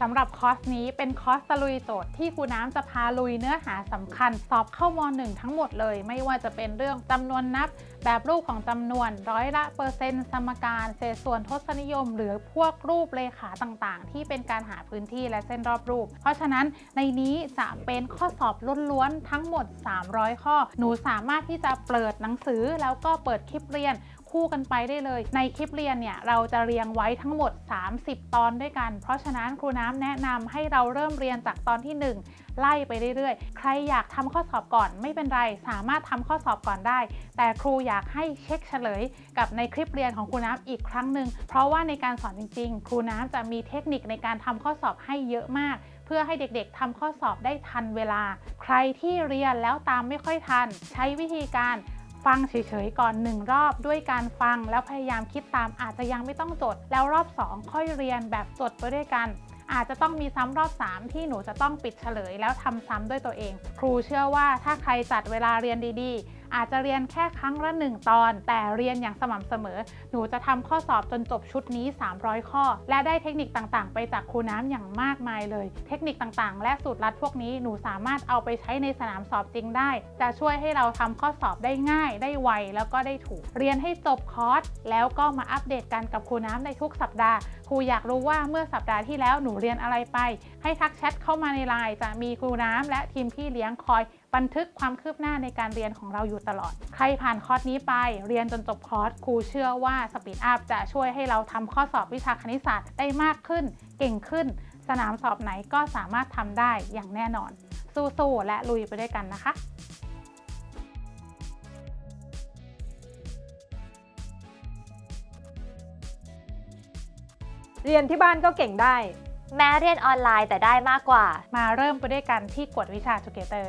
สำหรับคอร์สนี้เป็นคอร์สตะลุยโจทย์ที่ครูน้ำจะพาลุยเนื้อหาสำคัญ สอบเข้ามหนึ่งทั้งหมดเลย ไม่ว่าจะเป็นเรื่องจำนวนนับ แบบรูปของจำนวน ร้อยละเปอร์เซ็นต์สมการเศษส่วนทศนิยม หรือพวกรูปเลขาต่างๆ ที่เป็นการหาพื้นที่และเส้นรอบรูป เพราะฉะนั้นในนี้จะเป็นข้อสอบล้วนๆทั้งหมด 300 ข้อ หนูสามารถที่จะเปิดหนังสือแล้วก็เปิดคลิปเรียน คู่กันไปได้เลย ในคลิปเรียนเนี่ยเราจะเรียงไว้ทั้งหมด 30 ตอนด้วยกัน เพราะฉะนั้นครูน้ำแนะนำให้เราเริ่มเรียนจากตอนที่ 1 ไล่ไปเรื่อยๆ ใครอยากทำข้อสอบก่อนไม่เป็นไร สามารถทำข้อสอบก่อนได้ แต่ครูอยากให้เช็คเฉลย กับในคลิปเรียนของครูน้ำอีกครั้งหนึ่งเพราะว่าในการสอนจริง ๆ ครูน้ำจะมีเทคนิคในการทำข้อสอบให้เยอะมากเพื่อให้เด็กๆทำข้อสอบได้ทันเวลา ใครที่เรียนแล้วตามไม่ค่อยทัน ใช้วิธีการ ฟังเฉยๆก่อนหนึ่งรอบด้วยการฟังแล้วพยายามคิดตามอาจจะยังไม่ต้องจด แล้วรอบ 2 ค่อยเรียนแบบจดไปด้วยกัน อาจจะต้องมีซ้ำรอบ 3 ที่หนูจะต้องปิดเฉลย แล้วทำซ้ำด้วยตัวเอง ครูเชื่อว่าถ้าใครจัดเวลาเรียนดีๆ อาจจะเรียนแค่ครั้งละ 1 ตอน แต่เรียนอย่างสม่ำเสมอ หนูจะทำข้อสอบจนจบชุดนี้ 300 ข้อ และได้เทคนิคต่างๆ ไปจากครูน้ำอย่างมากมายเลย เทคนิคต่างๆ และสูตรลัดพวกนี้หนูสามารถเอาไปใช้ในสนามสอบจริงได้ จะช่วยให้เราทำข้อสอบได้ง่าย ได้ไวแล้วก็ได้ถูก เรียนให้จบคอร์สแล้วก็มาอัปเดตกันกับครูน้ำในทุกสัปดาห์ครูอยากรู้ว่าเมื่อสัปดาห์ที่แล้วหนูเรียนอะไรไป ให้ทักแชทเข้ามาในไลน์จะมีครูน้ำและทีมพี่เลี้ยงคอย บันทึกความคืบหน้าในการเรียนของเราอยู่ตลอด ใครผ่านคอร์สนี้ไปเรียนจนจบคอร์สครูเชื่อว่าสปีดอัพจะช่วยให้เราทำข้อสอบวิชาคณิตศาสตร์ได้มากขึ้น เก่งขึ้น สนามสอบไหนก็สามารถทำได้อย่างแน่นอน สู้ๆและลุยไปด้วยกันนะคะเรียนที่บ้านก็เก่งได้ แม้เรียนออนไลน์แต่ได้มากกว่า มาเริ่มไปด้วยกันที่กวดวิชา Together